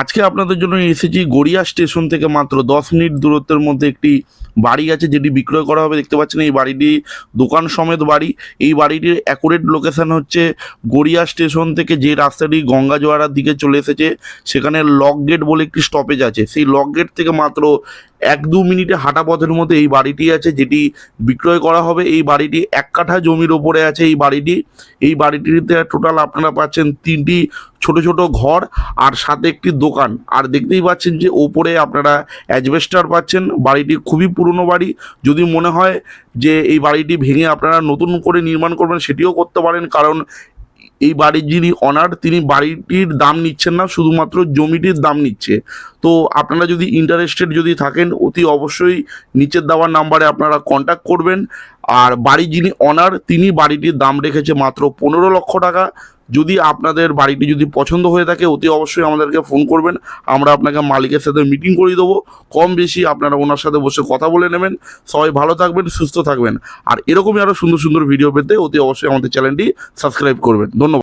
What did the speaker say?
আজকে আপনাদের জন্য এসেছি গড়িয়া স্টেশন থেকে মাত্র দশ মিনিট দূরত্বের মধ্যে একটি বাড়ি আছে যেটি বিক্রয় করা হবে। দেখতে পাচ্ছেন এই বাড়িটি দোকান সমেত বাড়ি। এই বাড়িটির অ্যাকুরেট লোকেশান হচ্ছে গড়িয়া স্টেশন থেকে যে রাস্তাটি গঙ্গা জোয়ারার দিকে চলে এসেছে, সেখানে লক গেট বলে একটি স্টপেজ আছে। সেই লক গেট থেকে মাত্র এক দু মিনিটে হাঁটা পথের মধ্যে এই বাড়িটি আছে, যেটি বিক্রয় করা হবে। এই বাড়িটি এক কাঠা জমির ওপরে আছে এই বাড়িটি। এই বাড়িটিতে টোটাল আপনারা পাচ্ছেন তিনটি ছোট ছোট ঘর আর সাথে একটি দোকান। আর দেখতেই পাচ্ছেন যে ওপরে আপনারা অ্যাজবেস্টার পাচ্ছেন। বাড়িটি খুবই পুরনো বাড়ি। যদি মনে হয় যে এই বাড়িটি ভেঙে আপনারা নতুন করে নির্মাণ করবেন, সেটিও করতে পারেন। কারণ এই বাড়ির যিনি অনার তিনি বাড়িটির দাম নিচ্ছেন না, শুধুমাত্র জমিটির দাম নিচ্ছে। তো আপনারা যদি ইন্টারেস্টেড যদি থাকেন, অতি অবশ্যই নিচের দেওয়ার নাম্বারে আপনারা কন্ট্যাক্ট করবেন। আর বাড়ির যিনি অনার তিনি বাড়িটির দাম রেখেছে মাত্র পনেরো লক্ষ টাকা। যদি আপনাদের বাড়িটি যদি পছন্দ হয়ে থাকে, অতি অবশ্যই আমাদেরকে ফোন করবেন। আমরা আপনাকে মালিকের সাথে মিটিং করিয়ে দেবো। কম বেশি আপনারা ওনার সাথে বসে কথা বলে নেবেন। সবাই ভালো থাকবেন, সুস্থ থাকবেন। আর এরকমই আরও সুন্দর সুন্দর ভিডিও পেতে অতি অবশ্যই আমাদের চ্যানেলটি সাবস্ক্রাইব করবেন। ধন্যবাদ।